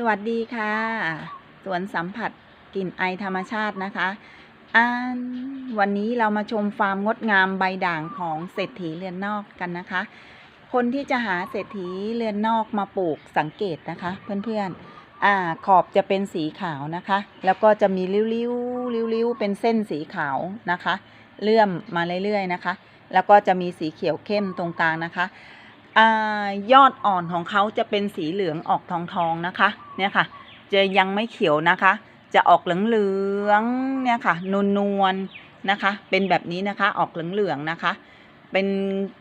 สวัสดีค่ะ สวนสัมผัสกลิ่นไอธรรมชาตินะคะอ่านวันนี้เรามาชมฟาร์มงดงามใบด่างของเศรษฐีเรือนนอกกันนะคะ คนที่จะหาเศรษฐีเรือนนอกมาปลูกสังเกตนะคะ เพื่อนๆอ่าขอบจะเป็นสีขาวนะคะ แล้วก็จะมีริ้วๆริ้วๆเป็นเส้นสีขาวนะคะ เลื่อมมาเรื่อยๆนะคะ แล้วก็จะมีสีเขียวเข้มตรงกลางนะคะ อยอดอ่อนของเขาจะเป็นสีเหลืองออกทองทองๆนะคะ เนี่ยค่ะ จะยังไม่เขียวนะคะ จะออกเหลืองเหลืองๆเนี่ยค่ะนวลนวลๆนะคะ เป็นแบบนี้นะคะ ออกเหลืองเหลืองๆนะคะ เป็น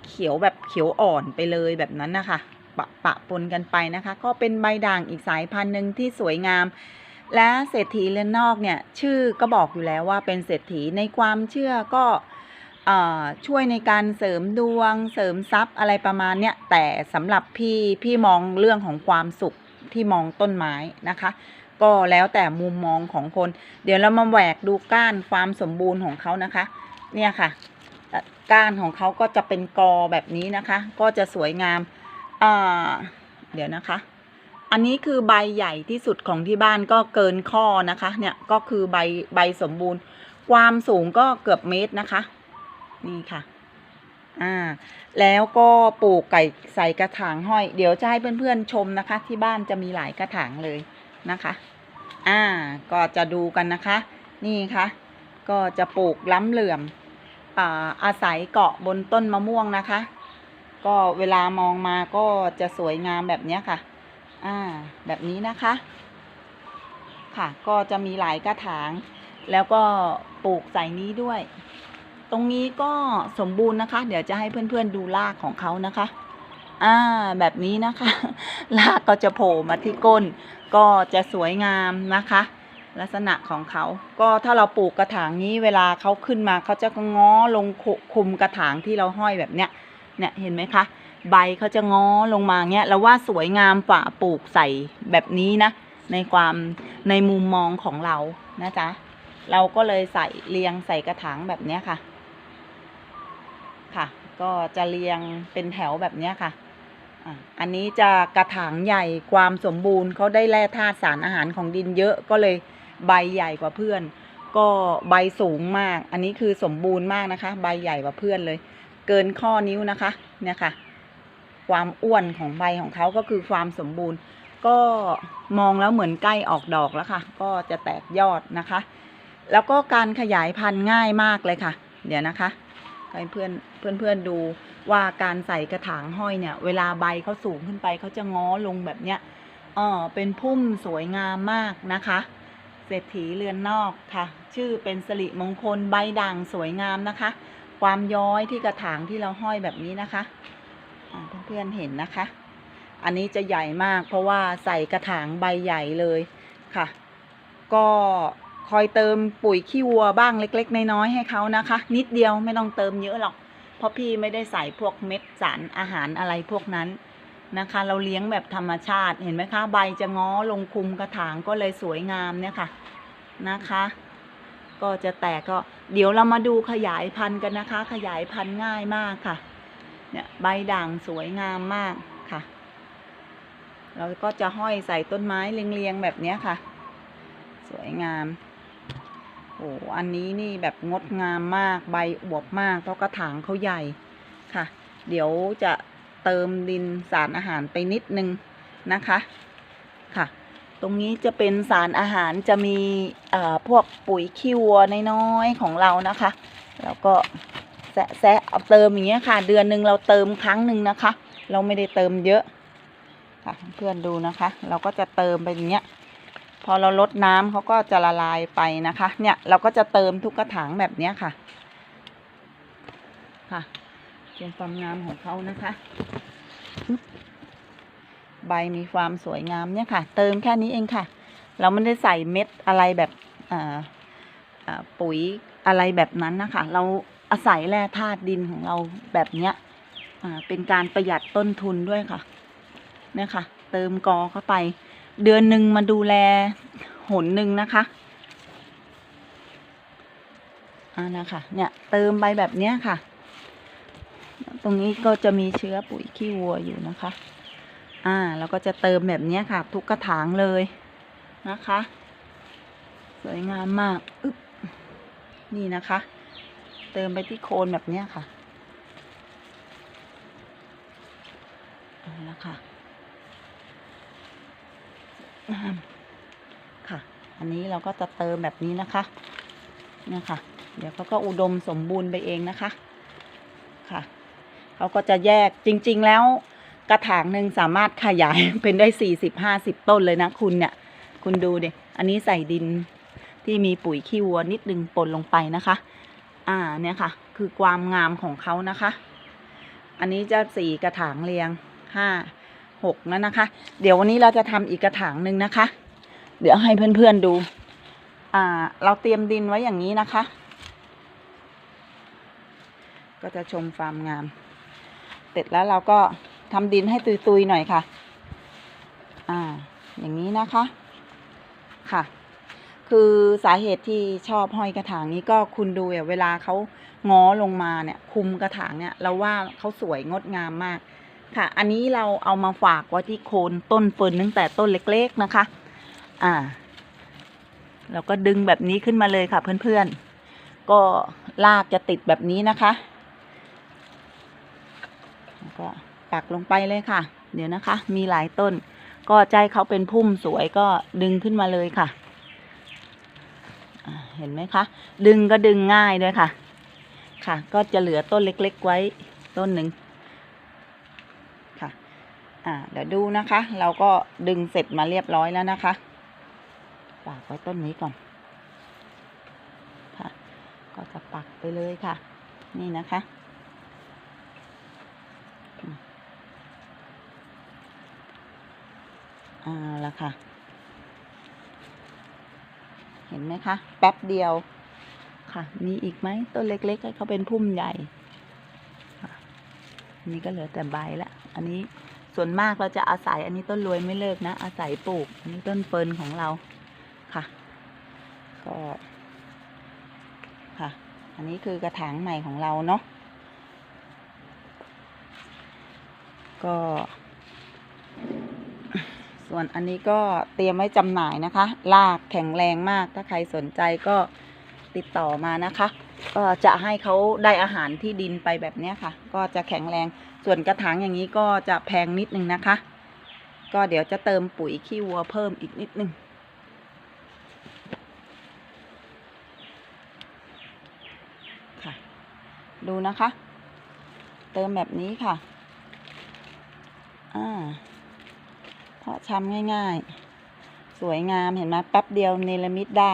เขียวแบบเขียวอ่อนไปเลยแบบนั้นนะคะปะปะปนกันไปนะคะ ก็เป็นใบด่างอีกสายพันธุ์หนึ่งที่สวยงาม และเศรษฐีเรือนนอกเนี่ย ชื่อก็บอกอยู่แล้วว่าเป็นเศรษฐีในความเชื่อก็ ช่วยในการเสริมดวง เสริมทรัพย์อะไรประมาณเนี้ยแต่สำหรับพี่พี่มองเรื่องของความสุขที่มองต้นไม้นะคะ ก็แล้วแต่มุมมองของคน เดี๋ยวเรามาแหวกดูก้านความสมบูรณ์ของเขานะคะ เนี่ยค่ะ ก้านของเขาก็จะเป็นกอแบบนี้นะคะ ก็จะสวยงามเดี๋ยวนะคะ อันนี้คือใบใหญ่ที่สุดของที่บ้านก็เกินข้อนะคะ เนี่ยก็คือใบใบสมบูรณ์ ความสูงก็เกือบเมตรนะคะ นี่ค่ะ อ่า แล้วก็ปลูกไก่ใส่กระถางห้อย เดี๋ยวจะให้เพื่อนๆชมนะคะ ที่บ้านจะมีหลายกระถางเลยนะคะ อ่า ก็จะดูกันนะคะ นี่ค่ะ ก็จะปลูกล้ำเหลื่อม อ่า อาศัยเกาะบนต้นมะม่วงนะคะ ก็เวลามองมาก็จะสวยงามแบบนี้ค่ะ อ่า แบบนี้นะคะค่ะก็จะมีหลายกระถาง แล้วก็ปลูกใส่นี้ด้วย ตรงนี้ก็สมบูรณ์นะคะ เดี๋ยวจะให้เพื่อนๆดูรากของเขานะคะ อ่า แบบนี้นะคะรากก็จะโผล่มาที่ก้น ก็จะสวยงามนะคะ ลักษณะของเขา ก็ถ้าเราปลูกกระถางนี้เวลาเขาขึ้นมาเขาจะง้อลงคุมกระถางที่เราห้อยแบบเนี้ย เนี่ยเห็นไหมคะ ใบเขาจะง้อลงมาเงี้ยแล้วว่าสวยงามฝ่าปลูกใส่แบบนี้นะ ในความในมุมมองของเรานะจ๊ะเราก็เลยใส่เรียงใส่กระถางแบบเนี้ยค่ะ ค่ะ ก็จะเรียงเป็นแถวแบบนี้ค่ะอะ อันนี้จะกระถางใหญ่ความสมบูรณ์เขาได้แร่ธาตุสารอาหารของดินเยอะก็เลยใบใหญ่กว่าเพื่อน ก็ใบสูงมาก อันนี้คือสมบูรณ์มากนะคะ ใบใหญ่กว่าเพื่อนเลย เกินข้อนิ้วนะคะเนี่ยค่ะ ความอ้วนของใบของเขาก็คือความสมบูรณ์ ก็มองแล้วเหมือนใกล้ออกดอกแล้วค่ะ ก็จะแตกยอดนะคะ แล้วก็การขยายพันธุ์ง่ายมากเลยค่ะ เดี๋ยวนะคะ ให้เพื่อนเพื่อนเพื่อนดูว่าการใส่กระถางห้อยเนี่ย เวลาใบเขาสูงขึ้นไปเขาจะง้อลงแบบเนี้ยเออเป็นพุ่มสวยงามมากนะคะ เศรษฐีเรือนนอกค่ะ ชื่อเป็นสิริมงคลใบด่างสวยงามนะคะ ความย้อยที่กระถางที่เราห้อยแบบนี้นะคะอ่าเพื่อนๆเห็นนะคะ อันนี้จะใหญ่มากเพราะว่าใส่กระถางใบใหญ่เลยค่ะ ก็ คอยเติมปุ๋ยขี้วัวบ้างเล็ก ๆ น้อยๆให้เขานะคะ นิดเดียวไม่ต้องเติมเยอะหรอก เพราะพี่ไม่ได้ใส่พวกเม็ดสารอาหารอะไรพวกนั้นนะคะ เราเลี้ยงแบบธรรมชาติเห็นไหมคะ ใบจะง้อลงคุมกระถางก็เลยสวยงามเนี่ยค่ะนะคะ ก็จะแตกก็เดี๋ยวเรามาดูขยายพันธุ์กันนะคะ ขยายพันธุ์ง่ายมากค่ะ เนี่ยใบด่างสวยงามมากค่ะ เราก็จะห้อยใส่ต้นไม้เรียงๆแบบนี้ค่ะ สวยงาม โอ้อันนี้นี่แบบงดงามมากใบอวบมากเพราะกระถางเขาใหญ่ค่ะ เดี๋ยวจะเติมดินสารอาหารไปนิดนึงนะคะค่ะ ตรงนี้จะเป็นสารอาหารจะมีเอ่อพวกปุ๋ยขี้วัวน้อยๆของเรานะคะ แล้วก็แซะแซะเอาเติมอย่างเงี้ยค่ะ เดือนหนึ่งเราเติมครั้งหนึ่งนะคะ เราไม่ได้เติมเยอะค่ะเพื่อนดูนะคะ เราก็จะเติมไปอย่างเงี้ย พอเราลดน้ำเขาก็จะละลายไปนะคะ เนี่ยเราก็จะเติมทุกกระถางแบบเนี้ยค่ะ ค่ะเป็นความงามของเขานะคะ ใบมีความสวยงามเนี่ยค่ะ เติมแค่นี้เองค่ะ เราไม่ได้ใส่เม็ดอะไรแบบปุ๋ยอะไรแบบนั้นนะคะ เราอาศัยแร่ธาตุดินของเราแบบเนี้ยเป็นการประหยัดต้นทุนด้วยค่ะ เนี่ยค่ะ เติมกอเข้าไป เดือนหนึ่งมาดูแลหนหนึ่งนะคะอ่านะคะเนี่ยเติมไปแบบเนี้ยค่ะ ตรงนี้ก็จะมีเชื้อปุ๋ยขี้วัวอยู่นะคะ อ่าเราก็จะเติมแบบเนี้ยค่ะ ทุกกระถางเลยนะคะ สวยงามมากอึ๊บนี่นะคะ เติมไปที่โคนแบบเนี้ยค่ะเอาละค่ะ ค่ะ อันนี้เราก็จะเติมแบบนี้นะคะเนี่ยค่ะ เดี๋ยวเขาก็อุดมสมบูรณ์ไปเองนะคะค่ะเขาก็จะแยกจริง ๆ แล้วกระถางหนึ่งสามารถขยายเป็นได้สี่สิบห้าสิบต้นเลยนะคุณเนี่ย คุณดูดิอันนี้ใส่ดินที่มีปุ๋ยขี้วัวนิดนึงปนลงไปนะคะ อ่าเนี่ยค่ะ คือความงามของเขานะคะ อันนี้จะสี่กระถางเรียงห้า หกแล้วนะคะ เดี๋ยววันนี้เราจะทำอีกกระถางหนึ่งนะคะ เดี๋ยวให้เพื่อนๆดู อ่า เราเตรียมดินไว้อย่างนี้นะคะ ก็จะชมความงาม เสร็จแล้วเราก็ทำดินให้ตุยๆหน่อยค่ะ อ่า อย่างนี้นะคะ ค่ะคือสาเหตุที่ชอบห้อยกระถางนี้ก็คุณดูเวลาเขาง้อลงมาเนี่ยคุมกระถางเนี่ยเราว่าเขาสวยงดงามมาก ค่ะ อันนี้เราเอามาฝากไว้ที่โคนต้นเฟิร์นตั้งแต่ต้นเล็กๆนะคะ อ่าเราก็ดึงแบบนี้ขึ้นมาเลยค่ะ เพื่อนๆ ก็ลากจะติดแบบนี้นะคะแล้วก็ปักลงไปเลยค่ะ เดี๋ยวนะคะ มีหลายต้น ก็ใจเขาเป็นพุ่มสวยก็ดึงขึ้นมาเลยค่ะ เห็นไหมคะ ดึงก็ดึงง่ายด้วยค่ะ ค่ะ ก็จะเหลือต้นเล็ก ๆ ไว้ต้นหนึ่ง อ่า เดี๋ยวดูนะคะ เราก็ดึงเสร็จมาเรียบร้อยแล้วนะคะปากไว้ต้นนี้ก่อน ค่ะ ก็จะปักไปเลยค่ะ นี่นะคะเอาละค่ะ เห็นไหมคะ แป๊บเดียวค่ะ มีอีกไหมต้นเล็กๆให้เขาเป็นพุ่มใหญ่นนี้ก็เหลือแต่ใบละ อันนี้ ส่วนมากเราจะอาศัยอันนี้ต้นรวยไม่เลิกนะ อาศัยปลูก อันนี้ต้นเฟิร์นของเราค่ะ ก็ค่ะ อันนี้คือกระถางใหม่ของเราเนาะก็ ส่วนอันนี้ก็เตรียมไว้จำหน่ายนะคะ ลากแข็งแรงมากถ้าใครสนใจก็ติดต่อมานะคะ ก็จะให้เขาได้อาหารที่ดินไปแบบนี้ค่ะ ก็จะแข็งแรง ส่วนกระถางอย่างนี้ก็จะแพงนิดนึงนะคะ ก็เดี๋ยวจะเติมปุ๋ยขี้วัวเพิ่มอีกนิดนึงค่ะ ดูนะคะ เติมแบบนี้ค่ะ อ่าเพาะชำง่ายๆ สวยงามเห็นไหมแป๊บเดียวเนรมิตได้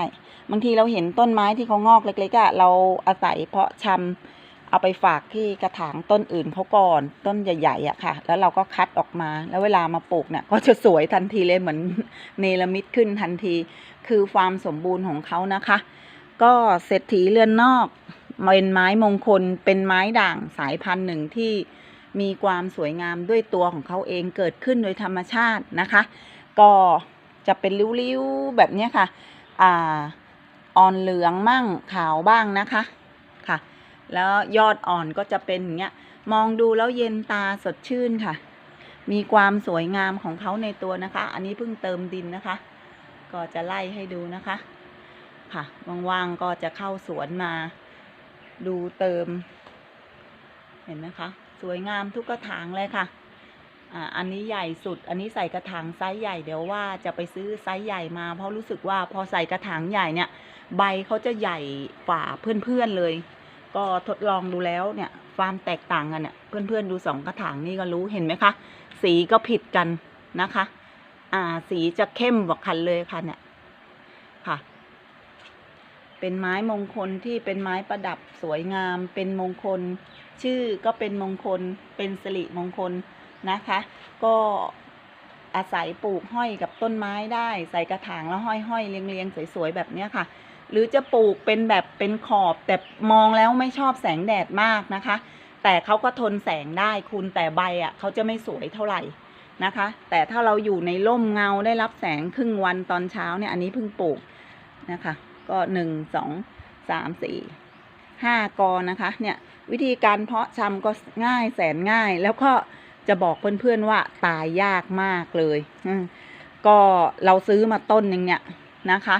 บางทีเราเห็นต้นไม้ที่เขางอกเล็กๆอะเราอาศัยเพาะชำเอาไปฝากที่กระถางต้นอื่นเขาก่อนต้นใหญ่ๆอะค่ะ แล้วเราก็คัดออกมา แล้วเวลามาปลูกเนี่ยก็จะสวยทันทีเลยเหมือนเนรมิตขึ้นทันที คือความสมบูรณ์ของเขานะคะ ก็เศรษฐีเรือนนอกเป็นไม้มงคลเป็นไม้ด่างสายพันธุ์หนึ่งที่มีความสวยงามด้วยตัวของเขาเองเกิดขึ้นโดยธรรมชาตินะคะ ก็จะเป็นริ้วๆแบบนี้ค่ะ อ่า อ่อนเหลืองมั่งขาวบ้างนะคะค่ะ แล้วยอดอ่อนก็จะเป็นอย่างเงี้ยมองดูแล้วเย็นตาสดชื่นค่ะ มีความสวยงามของเขาในตัวนะคะ อันนี้เพิ่งเติมดินนะคะ ก็จะไล่ให้ดูนะคะ ค่ะว่างๆก็จะเข้าสวนมา ดูเติม เห็นไหมคะ สวยงามทุกกระถางเลยค่ะ อ่าอันนี้ใหญ่สุด อันนี้ใส่กระถางไซส์ใหญ่เดี๋ยวว่าจะไปซื้อไซส์ใหญ่มา เพราะรู้สึกว่าพอใส่กระถางใหญ่เนี่ย ใบเขาจะใหญ่ฝ่าเพื่อนๆเลย ก็ทดลองดูแล้วเนี่ยความแตกต่างกันเนี่ยเพื่อนๆดูสองกระถางนี่ก็รู้เห็นไหมคะ สีก็ผิดกันนะคะ อ่าสีจะเข้มกว่าคันเลยค่ะเนี่ยค่ะ เป็นไม้มงคลที่เป็นไม้ประดับสวยงาม เป็นมงคล ชื่อก็เป็นมงคล เป็นสิริมงคล นะคะ ก็อาศัยปลูกห้อยกับต้นไม้ได้ใส่กระถางแล้วห้อยห้อยๆเรียงเรียงๆสวยๆแบบนี้ค่ะ หรือจะปลูกเป็นแบบเป็นขอบ แต่มองแล้วไม่ชอบแสงแดดมากนะคะ แต่เขาก็ทนแสงได้คุณแต่ใบอะเขาจะไม่สวยเท่าไหร่นะคะ แต่ถ้าเราอยู่ในร่มเงาได้รับแสงครึ่งวันตอนเช้าเนี่ยอันนี้เพิ่งปลูกนะคะ ก็หนึ่งสองสามสี่ห้ากอนะคะเนี่ยวิธีการเพาะชำก็ง่ายแสนง่ายแล้วก็ จะบอกเพื่อนๆว่าตายยากมากเลยอืมก็เราซื้อมาต้นหนึ่งเนี่ยนะคะ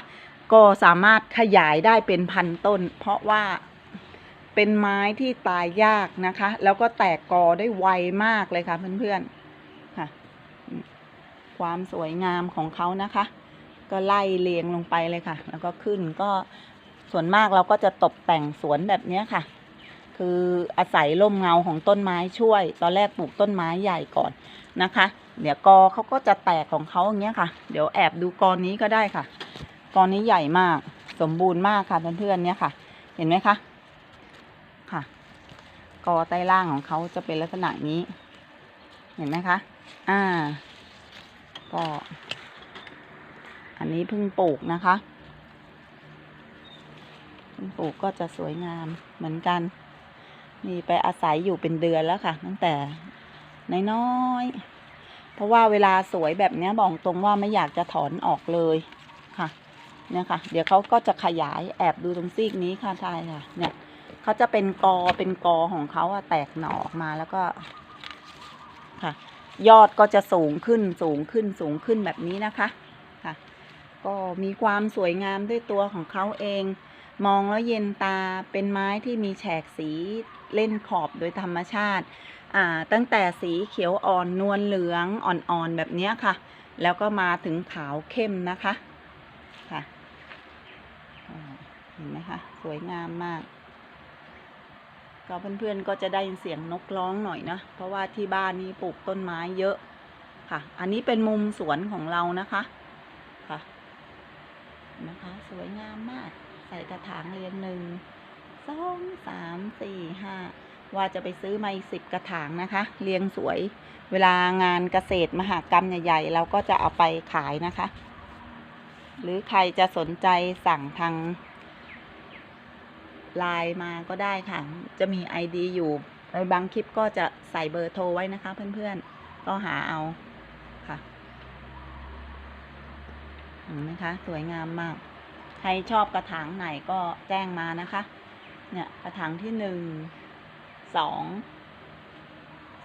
ก็สามารถขยายได้เป็นพันต้น เพราะว่าเป็นไม้ที่ตายยากนะคะ แล้วก็แตกกอได้ไวมากเลยค่ะเพื่อนๆค่ะ ความสวยงามของเขานะคะ ก็ไล่เรียงลงไปเลยค่ะ แล้วก็ขึ้นก็ส่วนมากเราก็จะตกแต่งสวนแบบนี้ค่ะ คืออาศัยร่มเงาของต้นไม้ช่วย ตอนแรกปลูกต้นไม้ใหญ่ก่อนนะคะ เดี๋ยวกอเขาก็จะแตกของเขาอย่างเงี้ยค่ะ เดี๋ยวแอบดูกอนี้ก็ได้ค่ะ กอนี้ใหญ่มาก สมบูรณ์มากค่ะเพื่อนๆเนี่ยค่ะ เห็นไหมคะค่ะกอใต้ล่างของเขาจะเป็นลักษณะนี้ เห็นไหมคะ อ่า ก็ อันนี้เพิ่งปลูกนะคะเพิ่งปลูกก็จะสวยงามเหมือนกัน นี่ไปอาศัยอยู่เป็นเดือนแล้วค่ะ ตั้งแต่น้อยๆเพราะว่าเวลาสวยแบบนี้บอกตรงว่าไม่อยากจะถอนออกเลยค่ะ เนี่ยค่ะ เดี๋ยวเขาก็จะขยายแอบดูตรงซีกนี้ค่ะใช่ค่ะ เนี่ยเขาจะเป็นกอเป็นกอของเขาอะแตกหน่อออกมาแล้วก็ ค่ะ ยอดก็จะสูงขึ้นสูงขึ้นสูงขึ้นแบบนี้นะคะ ค่ะ ก็มีความสวยงามด้วยตัวของเขาเอง มองแล้วเย็นตาเป็นไม้ที่มีแฉกสี เล่นขอบโดยธรรมชาติตั้งแต่สีเขียวอ่อนนวลเหลืองอ่อนๆแบบนี้ค่ะ แล้วก็มาถึงขาวเข้มนะคะค่ะเห็นไหมคะสวยงามมาก ก็เพื่อนๆก็จะได้ยินเสียงนกร้องหน่อยนะเพราะว่าที่บ้านนี้ปลูกต้นไม้เยอะค่ะ อันนี้เป็นมุมสวนของเรานะคะค่ะนะคะ สวยงามมากใส่กระถางเรียงหนึ่ง สองสามสี่ห้าว่าจะไปซื้อมาสิบกระถางนะคะ เรียงสวย เวลางานเกษตรมหกรรมใหญ่ๆ เราก็จะเอาไปขายนะคะ หรือใครจะสนใจสั่งทางไลน์มาก็ได้ค่ะ จะมี ID อยู่ในบางคลิปก็จะใส่เบอร์โทรไว้นะคะเพื่อนๆ ก็หาเอาค่ะเห็นไหมคะ สวยงามมาก ใครชอบกระถางไหนก็แจ้งมานะคะ เนี่ยกระถางที่หนึ่งสอง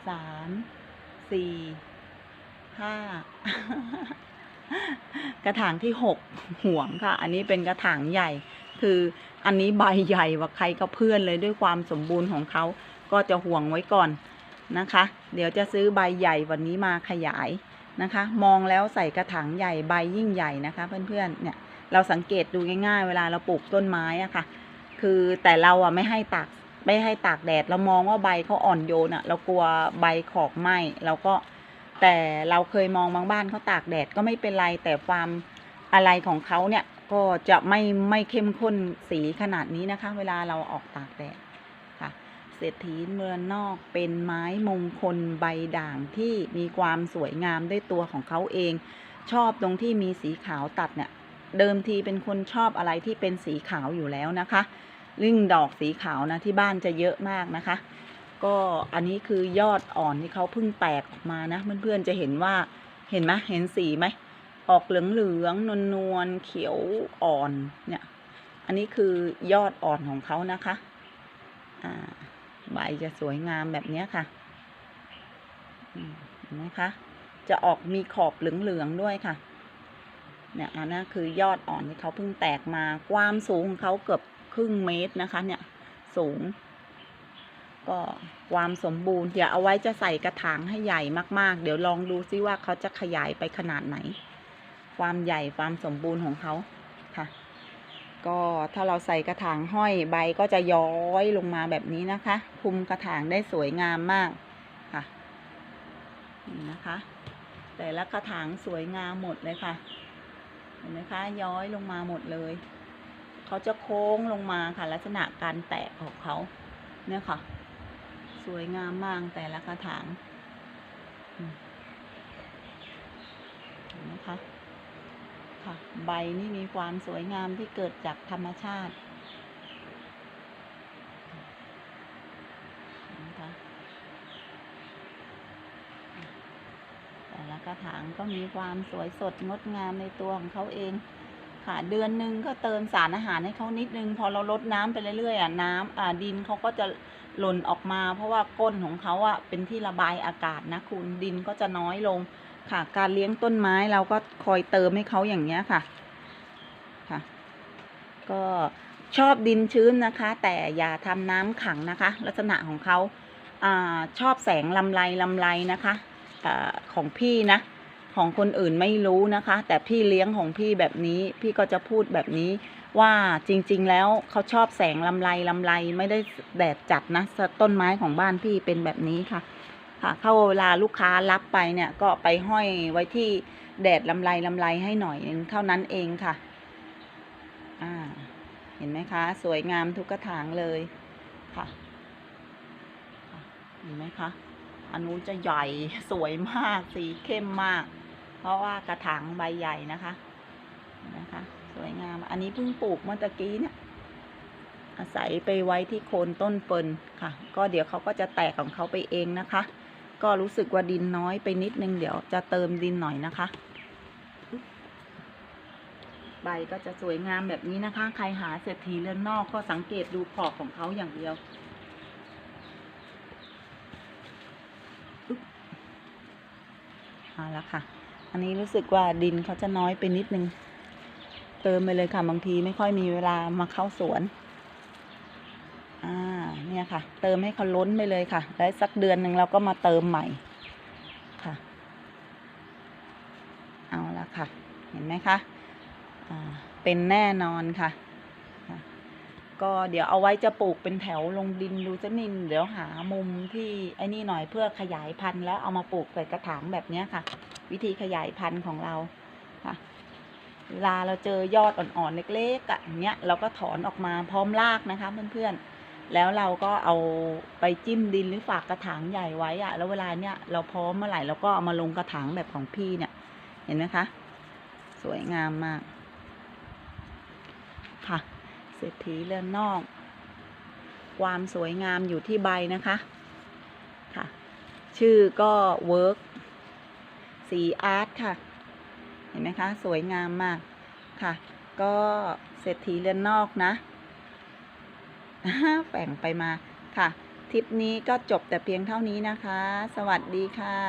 สามสี่ห้ากระถางที่หกห่วงค่ะ อันนี้เป็นกระถางใหญ่ คืออันนี้ใบใหญ่กว่าใครก็เพื่อนเลยด้วยความสมบูรณ์ของเขาก็จะห่วงไว้ก่อนนะคะ เดี๋ยวจะซื้อใบใหญ่วันนี้มาขยายนะคะ มองแล้วใส่กระถางใหญ่ใบยิ่งใหญ่นะคะ เพื่อนๆเนี่ยเราสังเกตดูง่ายๆ เวลาเราปลูกต้นไม้อะค่ะ คือแต่เราอะไม่ให้ตากไม่ให้ตากแดด เรามองว่าใบเขาอ่อนโยนอะเรากลัวใบขอบไหมเราก็แต่เราเคยมองบางบ้านเขาตากแดดก็ไม่เป็นไร แต่ความอะไรของเขาเนี่ยก็จะไม่ไม่เข้มข้นสีขนาดนี้นะคะ เวลาเราออกตากแดดค่ะ เศรษฐีเมืองนอกเป็นไม้มงคลใบด่างที่มีความสวยงามด้วยตัวของเขาเอง ชอบตรงที่มีสีขาวตัดเนี่ย เดิมทีเป็นคนชอบอะไรที่เป็นสีขาวอยู่แล้วนะคะลิ่งดอกสีขาวนะที่บ้านจะเยอะมากนะคะ ก็อันนี้คือยอดอ่อนที่เขาเพิ่งแตกออกมานะเพื่อนๆจะเห็นว่าเห็นไหมเห็นสีไหมออกเหลืองๆนวลๆเขียวอ่อนเนี่ย อันนี้คือยอดอ่อนของเขานะคะอ่าใบจะสวยงามแบบนี้ค่ะเห็นไหมคะ จะออกมีขอบเหลืองๆด้วยค่ะ เนี่ยอันนั้นคือยอดอ่อนที่เขาเพิ่งแตกมาความสูงของเขาเกือบครึ่งเมตรนะคะ เนี่ยสูง ก็ความสมบูรณ์เดี๋ยวเอาไว้จะใส่กระถางให้ใหญ่มากๆ เดี๋ยวลองดูซิว่าเขาจะขยายไปขนาดไหน ความใหญ่ความสมบูรณ์ของเขาค่ะ ก็ถ้าเราใส่กระถางห้อยใบก็จะย้อยลงมาแบบนี้นะคะคุมกระถางได้สวยงามมากค่ะนี่นะคะ แต่ละกระถางสวยงามหมดเลยค่ะ เห็นไหมคะ ย้อยลงมาหมดเลย เขาจะโค้งลงมาค่ะ ลักษณะการแตกของเขาเนี่ยค่ะ สวยงามมากแต่ละกระถางเห็นไหมคะค่ะ ใบนี่มีความสวยงามที่เกิดจากธรรมชาติเห็นะคะ แต่ละ กระถางก็มีความสวยสดงดงามในตัวของเขาเอง ค่ะเดือนหนึ่งก็เติมสารอาหารให้เขานิดนึง พอเราลดน้ำไปเรื่อยๆอะน้ำอ่าดินเขาก็จะหล่นออกมา เพราะว่าก้นของเขาอะเป็นที่ระบายอากาศนะคุณดินก็จะน้อยลงค่ะ การเลี้ยงต้นไม้เราก็คอยเติมให้เขาอย่างเงี้ยค่ะค่ะ ก็ชอบดินชื้นนะคะ แต่อย่าทำน้ำขังนะคะ ลักษณะของเขาอ่าชอบแสงลำไรลำไรนะคะ อของพี่นะ ของคนอื่นไม่รู้นะคะ แต่พี่เลี้ยงของพี่แบบนี้ พี่ก็จะพูดแบบนี้ว่าจริง ๆ แล้วเขาชอบแสงลำไรลำไรไม่ได้แดดจัดนะต้นไม้ของบ้านพี่เป็นแบบนี้ค่ะ ค่ะเข้าเวลาลูกค้ารับไปเนี่ยก็ไปห้อยไว้ที่แดดลำไรลำไรให้หน่อยนึงเท่านั้นเองค่ะอ่าเห็นไหมคะ สวยงามทุกกระถางเลยค่ะเห็นไหมคะ อันนู้นจะใหญ่สวยมากสีเข้มมาก เพราะว่ากระถางใบใหญ่นะคะนไหมคะ สวยงาม อันนี้เพิ่งปลูกเมื่อตะกี้เนี่ย อาศัยไปไว้ที่โคนต้นเฟิร์นค่ะ ก็เดี๋ยวเขาก็จะแตกของเขาไปเองนะคะ ก็รู้สึกว่าดินน้อยไปนิดนึงเดี๋ยวจะเติมดินหน่อยนะคะ ใบก็จะสวยงามแบบนี้นะคะ ใครหาเศรษฐีเรือนนอกก็สังเกตดูขอบของเขาอย่างเดียว เอาละค่ะ อันนี้รู้สึกว่าดินเขาจะน้อยไปนิดนึง เติมไปเลยค่ะบางทีไม่ค่อยมีเวลามาเข้าสวน อ่า เนี่ยค่ะ เติมให้เขาล้นไปเลยค่ะได้วสักเดือนหนึ่งเราก็มาเติมใหม่ ค่ะ เอาละค่ะ เห็นไหมคะ อ่า เป็นแน่นอนค่ะ ก็เดี๋ยวเอาไว้จะปลูกเป็นแถวลงดินดูสักนิดเดี๋ยวหามุมที่ไอ้นี่หน่อยเพื่อขยายพันธุ์แล้วเอามาปลูกใส่กระถางแบบนี้ค่ะ วิธีขยายพันธุ์ของเราค่ะเวลาเราเจอยอดอ่อนๆเล็กๆอะเงี้ยเราก็ถอนออกมาพร้อมรากนะคะเพื่อนๆ แล้วเราก็เอาไปจิ้มดินหรือฝากกระถางใหญ่ไว้อะ แล้วเวลาเนี้ยเราพร้อมเมื่อไหร่เราก็เอามาลงกระถางแบบของพี่เนี่ย เห็นไหมคะ สวยงามมาก เศรษฐีเรือนนอก ความสวยงามอยู่ที่ใบนะคะค่ะ ชื่อก็เวิร์กสีอาร์ตค่ะ เห็นไหมคะ สวยงามมากค่ะ ก็เศรษฐีเรือนนอกนะแฝงไปมาค่ะ ทริปนี้ก็จบแต่เพียงเท่านี้นะคะ สวัสดีค่ะ